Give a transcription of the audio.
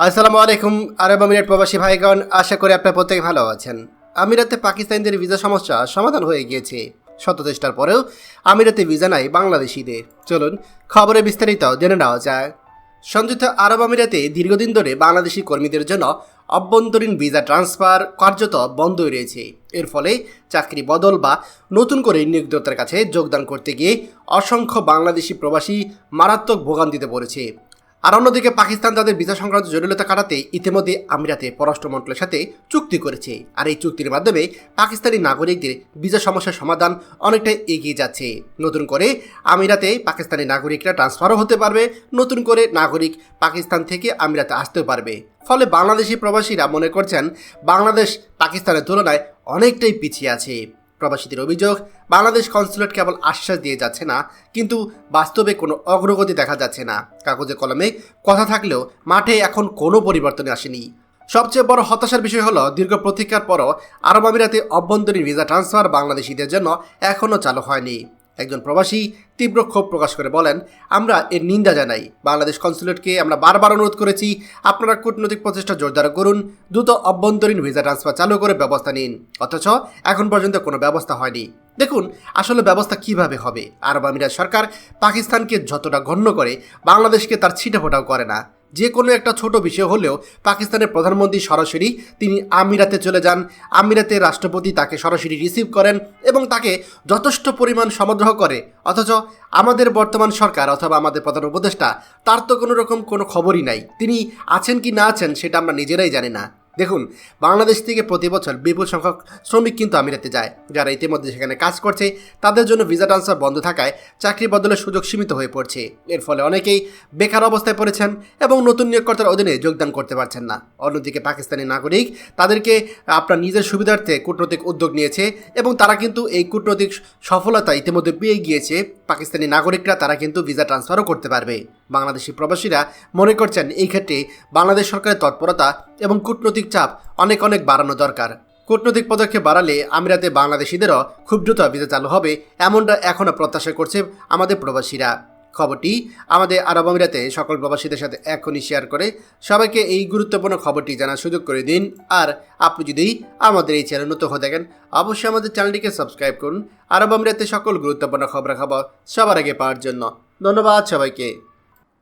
আসসালামু আলাইকুম, আরব আমিরাত প্রবাসী ভাইগণ, আশা করি আপনার প্রত্যেকে ভালো আছেন। আমিরাতে পাকিস্তানিদের ভিসা সমস্যা সমাধান হয়ে গিয়েছে। শত চেষ্টার পরেও আমিরাতে ভিসা নাই বাংলাদেশিদের। চলুন খবরে বিস্তারিত জেনে নেওয়া যায় সংযুক্ত আরব আমিরাতে দীর্ঘদিন ধরে বাংলাদেশি কর্মীদের জন্য অভ্যন্তরীণ ভিসা ট্রান্সফার কার্যত বন্ধই রয়েছে। এর ফলে চাকরি বদল বা নতুন করে নিয়োগদাতার কাছে যোগদান করতে গিয়ে অসংখ্য বাংলাদেশি প্রবাসী মারাত্মক ভোগান্তিতে পড়েছে। আর অন্যদিকে পাকিস্তান তাদের ভিসা সংক্রান্ত জটিলতা কাটাতে ইতিমধ্যে আমিরাতে পররাষ্ট্র মন্ত্রণালয়ের সাথে চুক্তি করেছে। আর এই চুক্তির মাধ্যমে পাকিস্তানি নাগরিকদের ভিসা সমস্যার সমাধান অনেকটাই এগিয়ে যাচ্ছে। নতুন করে আমিরাতে পাকিস্তানি নাগরিকরা ট্রান্সফারও হতে পারবে। নতুন করে নাগরিক পাকিস্তান থেকে আমিরাতে আসতেও পারবে। ফলে বাংলাদেশি প্রবাসীরা মনে করছেন, বাংলাদেশ পাকিস্তানের তুলনায় অনেকটাই পিছিয়ে আছে। প্রবাসীদের অভিযোগ, বাংলাদেশ কনসুলেট কেবল আশ্বাস দিয়ে যাচ্ছে না, কিন্তু বাস্তবে কোনো অগ্রগতি দেখা যাচ্ছে না। কাগজে কলমে কথা থাকলেও মাঠে এখন কোনো পরিবর্তন আসেনি। সবচেয়ে বড় হতাশার বিষয় হলো, দীর্ঘ প্রতীক্ষার পরও আরব আমিরাতে অভ্যন্তরীণ ভিসা ট্রান্সফার বাংলাদেশিদের জন্য এখনও চালু হয়নি। একজন প্রবাসী তীব্র ক্ষোভ প্রকাশ করে বলেন, আমরা এর নিন্দা জানাই। বাংলাদেশ কনসুলেটকে আমরা বারবার অনুরোধ করেছি, আপনারা কূটনৈতিক প্রচেষ্টা জোরদার করুন, দ্রুত অভ্যন্তরীণ ভিসা ট্রান্সফার চালু করে ব্যবস্থা নিন। অথচ এখন পর্যন্ত কোনো ব্যবস্থা হয়নি। দেখুন, আসলে ব্যবস্থা কীভাবে হবে? আরব আমিরাত সরকার পাকিস্তানকে যতটা গণ্য করে, বাংলাদেশকে তার ছিটেফোঁটাও করে না। যে কোনো একটা ছোট বিষয় হলেও পাকিস্তানের প্রধানমন্ত্রী সরাসরি তিনি আমিরাতে চলে যান। আমিরাতের রাষ্ট্রপতি তাকে সরাসরি রিসিভ করেন এবং তাকে যথেষ্ট পরিমাণ সমাদ্রহ করে। অথচ আমাদের বর্তমান সরকার অথবা আমাদের প্রধান উপদেষ্টা, তার তো কোনো রকম কোনো খবরই নাই। তিনি আছেন কি না আছেন সেটা আমরা নিজেরাই জানি না। দেখুন, বাংলাদেশ থেকে প্রতি বছর বিপুল সংখ্যক শ্রমিক কিন্তু আমিরাতে যায়, যারা ইতিমধ্যে সেখানে কাজ করছে। তাদের জন্য ভিসা ট্রান্সফার বন্ধ থাকায় চাকরি বদলের সুযোগ সীমিত হয়ে পড়ছে। এর ফলে অনেকেই বেকার অবস্থায় পড়েছেন এবং নতুন নিয়োগকর্তার অধীনে যোগদান করতে পারছেন না। অন্যদিকে পাকিস্তানি নাগরিক তাদেরকে আপনার নিজের সুবিধার্থে কূটনৈতিক উদ্যোগ নিয়েছে এবং তারা কিন্তু এই কূটনৈতিক সফলতা ইতিমধ্যে পেয়ে গিয়েছে। পাকিস্তানি নাগরিকরা তারা কিন্তু ভিসা ট্রান্সফারও করতে পারবে। বাংলাদেশি প্রবাসীরা মনে করছেন এই ক্ষেত্রে বাংলাদেশ সরকারের তৎপরতা এবং কূটনৈতিক চাপ অনেক অনেক বাড়ানো দরকার। কূটনৈতিক পদক্ষেপ বাড়ালে আমিরাতে বাংলাদেশিদেরও খুব দ্রুত ভিসা চালু হবে এমনটা এখনও প্রত্যাশা করছে আমাদের প্রবাসীরা। খবরটি আমাদের আরব আমিরাতে সকল প্রবাসীদের সাথে এখনই শেয়ার করে সবাইকে এই গুরুত্বপূর্ণ খবরটি জানার সুযোগ করে দিন। আর আপনি যদি আমাদের এই চ্যানেল নতুন হয়ে থাকেন, অবশ্যই আমাদের চ্যানেলটিকে সাবস্ক্রাইব করুন। আরব আমিরাতে সকল গুরুত্বপূর্ণ খবরাখবর সবার আগে পাওয়ার জন্য। ধন্যবাদ সবাইকে।